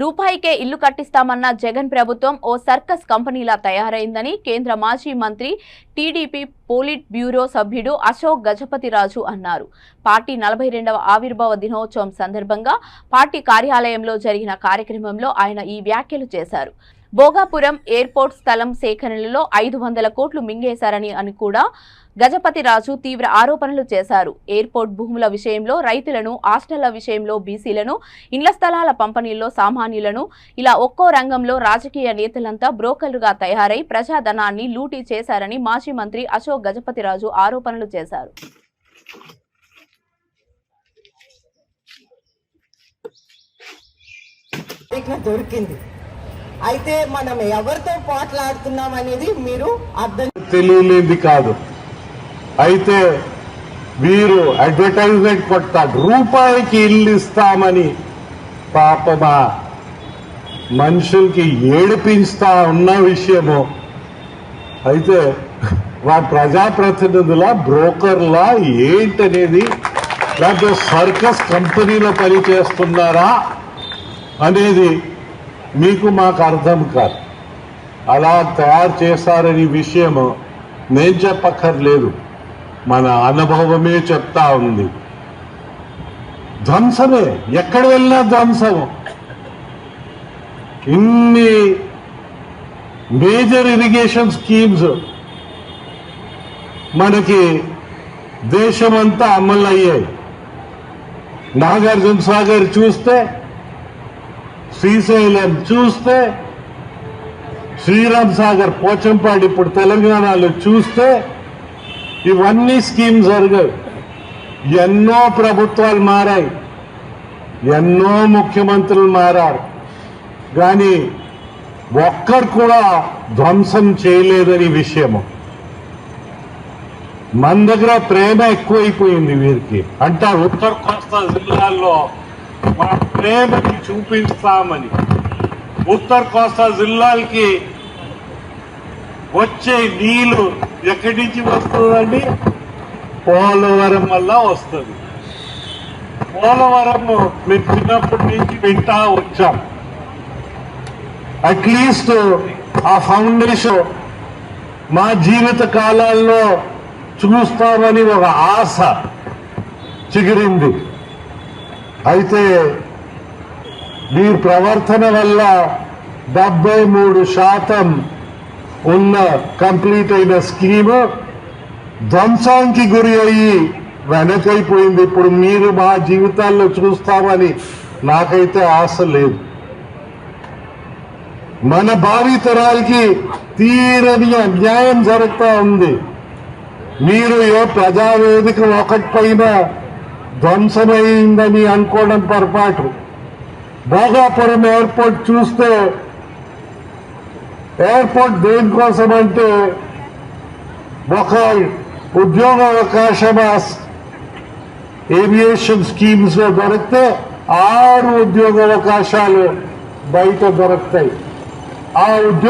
రూపాయికే ఇల్లు కట్టిస్తామన్న జగన్ ప్రభుత్వం ఓ సర్కస్ కంపెనీలా తయారైందని కేంద్ర మాజీ మంత్రి టీడీపీ పోలిట్ బ్యూరో సభ్యుడు అశోక్ గజపతిరాజు అన్నారు. పార్టీ నలభై రెండవ ఆవిర్భావ దినోత్సవం సందర్భంగా పార్టీ కార్యాలయంలో జరిగిన కార్యక్రమంలో ఆయన ఈ వ్యాఖ్యలు చేశారు. భోగాపురం ఎయిర్పోర్ట్ స్థలం సేకరణలో ఐదు వందల కోట్లు మింగేశారని అని కూడా గజపతి రాజు తీవ్ర ఆరోపణలు చేశారు. ఎయిర్పోర్ట్ భూముల విషయంలో రైతులను హాస్టళ్ళ విషయంలో బీసీలను ఇండ్ల స్థలాల పంపిణీల్లో సామాన్యులను ఇలా ఒక్కో రంగంలో రాజకీయ నేతలంతా బ్రోకర్లుగా తయారై ప్రజాధనాన్ని లూటీ చేశారని మాజీ మంత్రి అశోక్ గజపతిరాజు ఆరోపణలు చేశారు. దొరికింది. అయితే మనం ఎవరితో పోట్లాడుతున్నాం అనేది మీరు అర్థం తెలియలేది కాదు. అయితే వీరు అడ్వర్టైజ్మెంట్ కొట్టాడు రూపాయికి ఇల్లు ఇస్తామని పాపమా? మనుషులకి ఏడిపించుతా ఉన్న విషయము. అయితే వా ప్రజాప్రతినిధుల బ్రోకర్లా ఏంటనేది? లేకపోతే సర్కస్ కంపెనీలో పనిచేస్తున్నారా? అనేది మీకు మాకు అర్థం కాదు. అలా తయారు చేశారని విషయం నేను చెప్పక్కర్లేదు. మన అనుభవమే చెప్తా ఉంది. ధ్వంసమే ఎక్కడ వెళ్ళినా ధ్వంసం ఇన్ని మేజర్ ఇరిగేషన్ స్కీమ్స్ మనకి దేశమంతా అమలు అయ్యాయి నాగార్జున సాగర్ చూస్తే శ్రీశైలం చూస్తే శ్రీరామ్ సాగర్ పోచంపాడు ఇప్పుడు తెలంగాణలో చూస్తే ఇవన్నీ స్కీమ్ జరిగాయి ఎన్నో ప్రభుత్వాలు మారాయి. ఎన్నో ముఖ్యమంత్రులు మారారు. కానీ ఒక్కరు కూడా ధ్వంసం చేయలేదని విషయము. మన దగ్గర ప్రేమ ఎక్కువైపోయింది వీరికి. అంటే ఉత్తర కోస్తా జిల్లాల్లో మా ప్రేమకి చూపిస్తామని ఉత్తర కోస్తా జిల్లాలకి వచ్చే నీళ్ళు ఎక్కడి నుంచి వస్తుందండి? పోలవరం వల్ల వస్తుంది. పోలవరం మేము చిన్నప్పటి నుంచి వింటా వచ్చాం. అట్లీస్ట్ ఆ ఫౌండేషన్ మా జీవిత కాలాల్లో చూస్తామని ఒక ఆశ చిగిరింది. అయితే మీ ప్రవర్తన వల్ల డెబ్బై మూడు శాతం ఉన్న కంప్లీట్ అయిన స్కీము ధ్వంసానికి గురి అయ్యి వెనకైపోయింది. ఇప్పుడు మీరు మా జీవితాల్లో చూస్తామని నాకైతే ఆశ లేదు. మన భావి తరాలకి తీరని అన్యాయం జరుగుతూ ఉంది. మీరు ఏ ప్రజావేదిక ఒకటి పైన ధ్వంసమైందని అనుకోవడం పొరపాటు. భోగాపురం ఎయిర్పోర్ట్ చూస్తే ఎయిర్పోర్ట్ దేనికోసం అంటే ఒక ఉద్యోగ అవకాశం ఏవియేషన్ స్కీమ్స్లో దొరికితే ఆరు ఉద్యోగ అవకాశాలు బయట దొరుకుతాయి. ఆ ఉద్యోగ